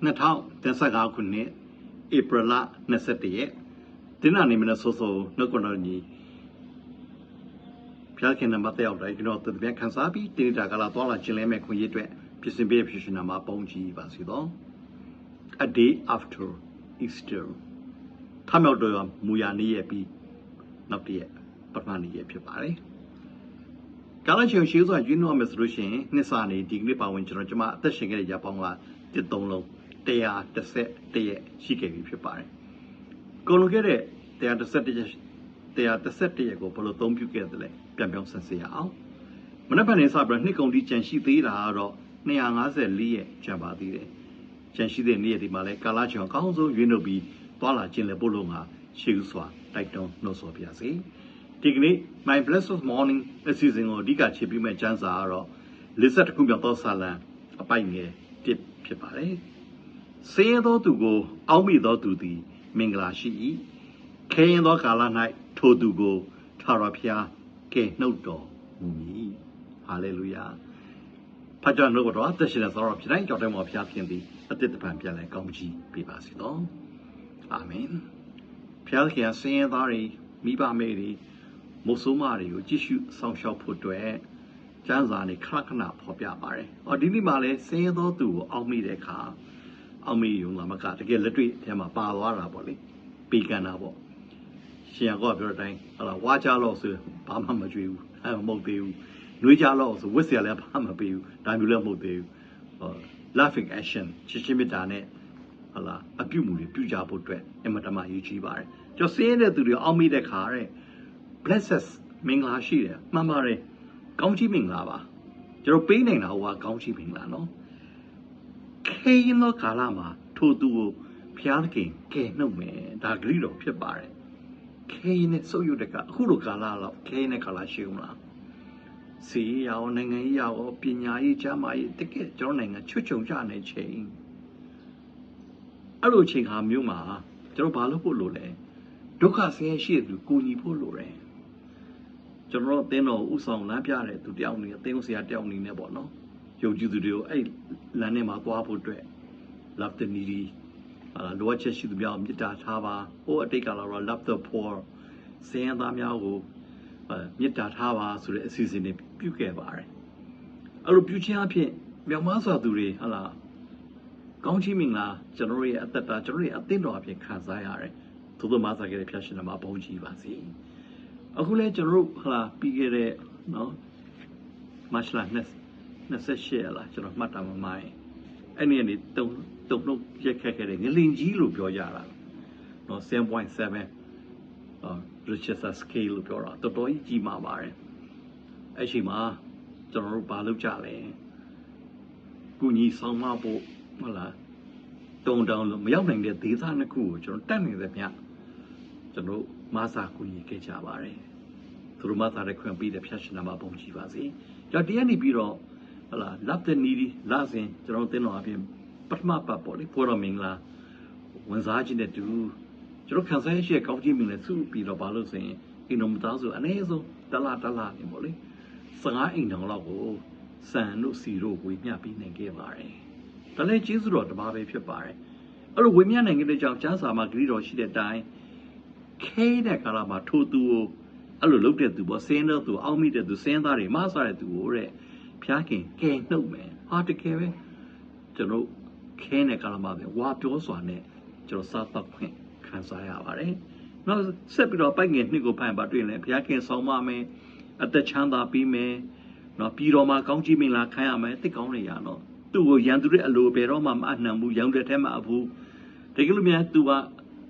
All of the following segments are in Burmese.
2025ခုနှစ်ဧပြီလ21ရက်ဒီနေ့နေ့မနက်စောစောနှုတ်ကတော်ကြီးဖျားခင်နံပါတ်တယောက်တိုင်းကျွန်တော်တပြန်ခန်းစားပြီးတိတိတာကလာသွားလာခြင်းလဲမဲ့ခွင့်ရအတွက်ပြင်ဆင်ပေးဖြစ်ရှင်နာမှာပုံကြည့်ပါစီတော့ a day after Easter ထမြောက်တော်မူရနေ့ရက်ပြီးနောက်တည့်ရက်ပထမနေ့ရက်ဖြစ်ပါတယ်ကာလချင်းရှိစွာရင်းနှောမယ်ဆိုလို့ရှိရင်နှစ်စာနေဒီကနေ့ပါဝင်ကျွန်တော်ကျွန်မအသက်ရှင်ခဲ့တဲ့ရပောင်းကတစ်သုံးလုံး 130ရက်ရှိခဲ့ပြီဖြစ်ပါတယ်။ကုန်လွန်ခဲ့တဲ့130ရက်131ရက်ကိုဘယ်လိုသုံးပြုခဲ့သလဲပြန်ပြောင်းဆန်းစစ်ရအောင်။မနက်ဖြန်နေ့စပြီးနှစ်ကုန်ဒီကြံရှိသေးတာကတော့254ရက်ကျန်ပါသေးတယ်။ကြံရှိတဲ့နေ့ရက်ဒီမှာလဲကာလချင်းအကောင်းဆုံးရွေးနှုတ်ပြီးသွားလာခြင်းလည်းပို့လို့ငါရှိဥစွာတိုက်တွန်းနှုတ်ဆော်ပါရစေ။ဒီကနေ့ My Blessed Morning အစီအစဉ်ကိုအဓိကခြေပြီးမဲ့ကျမ်းစာကတော့50ခုမြောက်သောဆာလံအပိုက်ငယ်1ဖြစ်ပါတယ်။ ဆင်းရဲသောသူကို အောက်မိသောသူသည် မင်္ဂလာရှိ၏။ခဲရင်သောကာလ၌ထိုသူကိုထာဝရဘုရားကယ်နှုတ်တော်မူမည်။ဟာလေလုယာ။ဖတ်ကြနှုတ်တော်အသက်ရှင်တဲ့သောရဖြစ်တိုင်းကြောက်တဲ့မော်ဘုရားဖြစ်သည်အသက်တပံပြန်လဲကောင်းကြီးပေးပါစေသော။အာမင်။ဘုရားခင်ဆင်းရဲသားတွေမိဘမေတွေမုတ်ဆိုးမတွေကိုကြည့်ရှုဆောင်ရှောက်ဖို့အတွက်ကျမ်းစာနေခဏခဏဖော်ပြပါတယ်။အော်ဒီနေ့မှလည်းဆင်းရဲသောသူကိုအောက်မိတဲ့အခါ အောက်မေ့ယုံလာမကတကယ်လက်တွေ့အထဲမှာပါသွားတာပေါ့လေပေကန်တာပေါ့ရှင်ရကောပြောတဲ့အတိုင်းဟလာဝါကြလို့ဆိုဘာမှမကြွေဘူးအဲမဟုတ်သေးဘူးနှွေးကြလို့ဆိုဝစ်စရာလည်းဘာမှမပေးဘူးဒါမျိုးလည်းမဟုတ်သေးဘူးဟော laughing action ချစ်ချင်းမေတ္တာနဲ့ဟလာအပြုမှုတွေပြုကြဖို့အတွက်အင်မတန်မှရည်ကြီးပါတယ်ကျော်စင်းတဲ့သူတွေအောက်မေ့တဲ့ခါတဲ့ blesses မင်္ဂလာရှိတယ်မှန်ပါတယ်ကောင်းချီးမင်္ဂလာပါကျွန်တော်ပေးနိုင်တာဟိုကကောင်းချီးမင်္ဂလာနော် ခေရင်သောကာလမှာထိုသူကိုဖျားခင်ကဲနှုတ်မယ်ဒါဂရိတော်ဖြစ်ပါတယ်ခေရင်နဲ့စုပ်ယူတဲ့ကအခုလိုကာလတော့ခေရင်နဲ့ကာလရှိဦးမလားစီရောနိုင်ငံရေးရောပညာရေးကျမ်းမာရေးတကယ်ကျွန်တော်နိုင်ငံချွတ်ချုံကြနေချိန်အဲ့လိုချိန်ဟာမျိုးမှာကျွန်တော်ဘာလို့ဖို့လို့လဲဒုက္ခဆင်းရဲရှိတဲ့သူကိုညီဖို့လိုတယ်ကျွန်တော်တို့အသင်းတော်ဥဆောင်လမ်းပြတဲ့သူတယောက်နေအသင်းဆရာတယောက်နေနဲ့ပေါ့နော် ယုံကြည်သူတွေကိုအဲ့လမ်းထဲမှာသွားဖို့အတွက် love the needy အာလိုအပ်ချက်ရှိသူများကိုမေတ္တာထားပါဟိုအတိတ်ကလာတော့ love the poor စင်ရသားများကိုမေတ္တာထားပါဆိုတဲ့အစီအစဉ်တွေပြုခဲ့ပါတယ်အဲ့လိုပြုခြင်းအဖြစ်မြောက်မစွာသူတွေဟလာကောင်းချီးမင်္ဂလာကျွန်တော်ရဲ့အသက်တာကျွန်တော်ရဲ့အသင်းတော်အဖြစ်ခံစားရတယ်သို့သောမဆာခဲ့တဲ့ဖျက်ရှင်တော်မှာဘုန်းကြီးပါစေ။အခုလဲကျွန်တော်တို့ဟလာပြီးခဲ့တဲ့နော်မတ်လ 28လားကျွန်တော်မှတ်တာမမိုင်းအဲ့ဒီကနေတုံတုံလုံးရက်ခက်ခဲ့တဲ့ငလင်ကြီးလို့ပြောကြတာနော်7.7အော် Richester scale လို့ပြောတာတော်တော်ကြီးကြီးမာပါတယ်အဲ့ရှိမှာကျွန်တော်တို့ဘာလုပ်ကြလဲကုညီဆောင်မဖို့ဟုတ်လားတုံတောင်လို့မရောက်နိုင်တဲ့ဒေသနှစ်ခုကိုကျွန်တော်တက်နေတဲ့မြကျွန်တော်မဆာကူညီခဲ့ကြပါတယ်သူတို့မဆာတဲ့ခွင့်ပေးတဲ့ဖြတ်ရှင်နာမှာပုံကြည့်ပါစေကြောင့်တရားနေပြီးတော့ ဟလာ love the needy လာစဉ်ကျွန်တော်တင်းတော်အပြင်ပထမပတ်ပေါ့လေပေါ်တော်မင်္ဂလာဝန်စားခြင်းတဲ့တူကျွန်တော်ခံစားရရှိကောင်းခြင်းမင်္ဂလာစုပြီးတော့ဘာလို့ဆိုရင်အိမ်တော်မသားဆိုအနည်းဆုံးတလားတလားနေပေါ့လေ15အိမ်တော်လောက်ကိုစံတို့စီတို့ဝေမျှပြီးနိုင်ခဲ့ပါတယ်ဒါလည်းကျေးဇူးတော်တပါးပဲဖြစ်ပါတယ်အဲ့လိုဝေမျှနိုင်တဲ့ကြောင့်ကျမ်းစာမှာဂရိတော်ရှိတဲ့အတိုင်းခဲတဲ့ကာလမှာထိုသူကိုအဲ့လိုလုပ်တဲ့သူပေါ့စင်းတဲ့သူအောက်မိတဲ့သူစင်းသားတွေမဆားတဲ့သူကိုတဲ့ ဖျားခင်ကဲနှုတ်မယ်ဟာတကယ်ပဲကျွန်တော်ခဲတဲ့ကာလမှာပဲဝါပြောစွာနဲ့ကျွန်တော်စားတော့ခွင့်ခံစားရပါတယ်နောက်ဆက်ပြီးတော့ပိုက်ငယ်နှစ်ကိုဖန်ပါတွေ့ရင်ဘုရားခင်ဆောင်မမယ်အသက်ချမ်းသာပြီးမယ်နော်ပြည်တော်မှာကောင်းကြီးမင်္ဂလာခံရမယ်တိတ်ကောင်းနေရတော့သူ့ကိုရန်သူရဲ့အလိုဘယ်တော့မှမအနှံဘူးရောင်တဲ့ထဲမှာအဘူးတကယ်လို့များသူက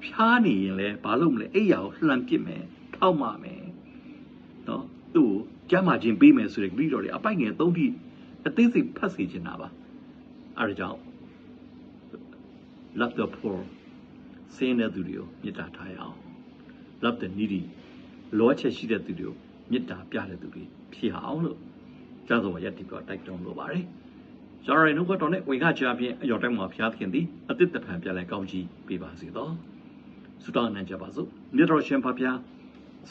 ဖျားနေရင်လဲဘာလုပ်မလဲအိယာကိုလှမ်းပစ်မယ်ထောက်မမယ်နော်သူ့ကို ကြမ်းမာခြင်းပေးမယ်ဆိုတဲ့ဂရိတော်တွေအပိုက်ငယ်သုံးထိအသေးစိတ်ဖတ်စေချင်တာပါအဲဒါကြောင့် love the poor ဆင်းတဲ့သူတွေကိုမေတ္တာထားရအောင် love the needy လောချက်ရှိတဲ့သူတွေကိုမေတ္တာပြတဲ့သူတွေဖြစ်အောင်လို့ကျမ်းစာမှာယက်တီပြောတိုက်တွန်းလိုပါတယ်ကျွန်တော်ရဲ့နှုတ်ကတော်နဲ့ဝင်ခကြဖြင့်အယော်တိုင်းမှာဖျားသခင်သည်အသစ်တဖန်ပြန်လဲကောင်းကြီးပေးပါစေသောဆုတောင်းနိုင်ကြပါစို့မြတ်တော်ရှင်ဖဖျား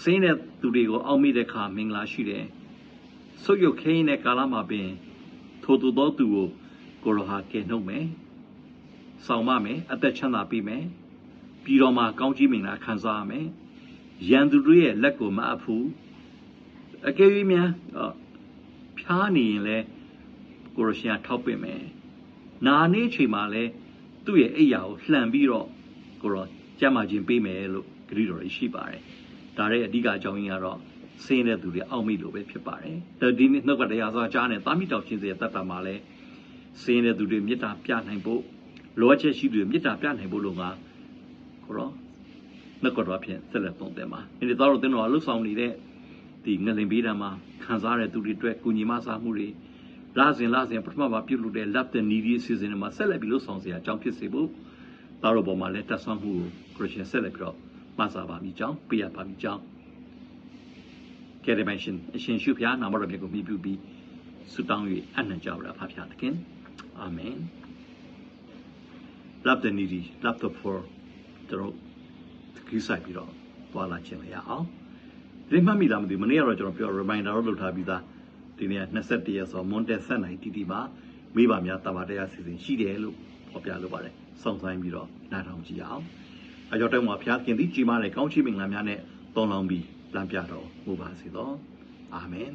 စင်းတဲ့သူတွေကိုအောက်မိတဲ့ခါမင်္ဂလာရှိတယ်ဆုတ်ယုတ်ခင်းတဲ့ကာလမှာပင် ထိုသူသောသူကိုကိုရဟာကဲနှုတ်မယ်ဆောင်မမယ်အသက်ချမ်းသာပေးမယ်ပြီးတော့မှကောင်းကြီးမင်္ဂလာခံစားရမယ်ရန်သူတွေရဲ့လက်ကိုမအပ်ဘူးအကယ်၍များအော်ဖျားနေရင်လဲကိုရရှင်ကထောက်ပင့်မယ်နာနေချိန်မှာလဲသူ့ရဲ့အိယာကိုလှန်ပြီးတော့ကိုရောကြမ်းမာခြင်းပေးမယ်လို့ဂရုတော်ရှိပါတယ် ဒါရဲ့အဓိကအကြောင်းရင်းကတော့စင်းတဲ့သူတွေအောက်မိလို့ပဲဖြစ်ပါတယ်ဒါဒီနေ့နှုတ်ကတရားစာကြားနဲ့တာမိတောက်ချင်းစီရဲ့တတ်တာမှာလဲစင်းတဲ့သူတွေမေတ္တာပြနိုင်ဖို့လောချက်ရှိသူတွေမေတ္တာပြနိုင်ဖို့လို့ကကိုရောနှုတ်ကတော့ဖြင့်ဆက်လက်သုံးသင်ပါဒီနေ့တော့တင်တော်လှုပ်ဆောင်နေတဲ့ဒီငလင်ပေးတာမှာခံစားရတဲ့သူတွေအတွက်ကုညီမစားမှုတွေလာစဉ်လာစဉ်ပထမပါပြုတ်လို့တဲ့ lab the needy season မှာဆက်လက်ပြီးလှုပ်ဆောင်စရာအကြောင်းဖြစ်စေဖို့သားတော်ပေါ်မှာလည်းတက်ဆွမ်းမှုကို Christian ဆက်လက်ပြီးတော့ မဆာပါမိကြောင်းပေးရပါမိကြောင်းကယ်ရမရှင်အရှင်ရှုဖျားနာမတော်မြတ်ကိုမြှုပ်ပြုပြီးဆုတောင်း၍အနံ့ကြပါလားဖဖျားသခင်အာမင် love the needy love the poor တို့ခီးဆိုင်ပြီးတော့သွားလာခြင်းလည်းရအောင်ဒီမှတ်မိလားမသိဘူးမနေ့ကတော့ကျွန်တော်ပြော reminder တော့လုပ်ထားပြီးသားဒီနေ့က21ရက်ဆိုမွန်တက်ဆက်နိုင်တီတီမှာမိဘများတာမတရားစီစဉ်ရှိတယ်လို့ဖော်ပြလိုပါတယ်စောင့်ဆိုင်ပြီးတော့နားထောင်ကြည့်အောင် အကြောင်းတောင်းမှာဖျားခင်သည်ကြီးမားတဲ့ကောင်းချီးမင်္ဂလာများနဲ့တောင်းလောင်းပြီးလမ်းပြတော်မူပါစေသောအာမင်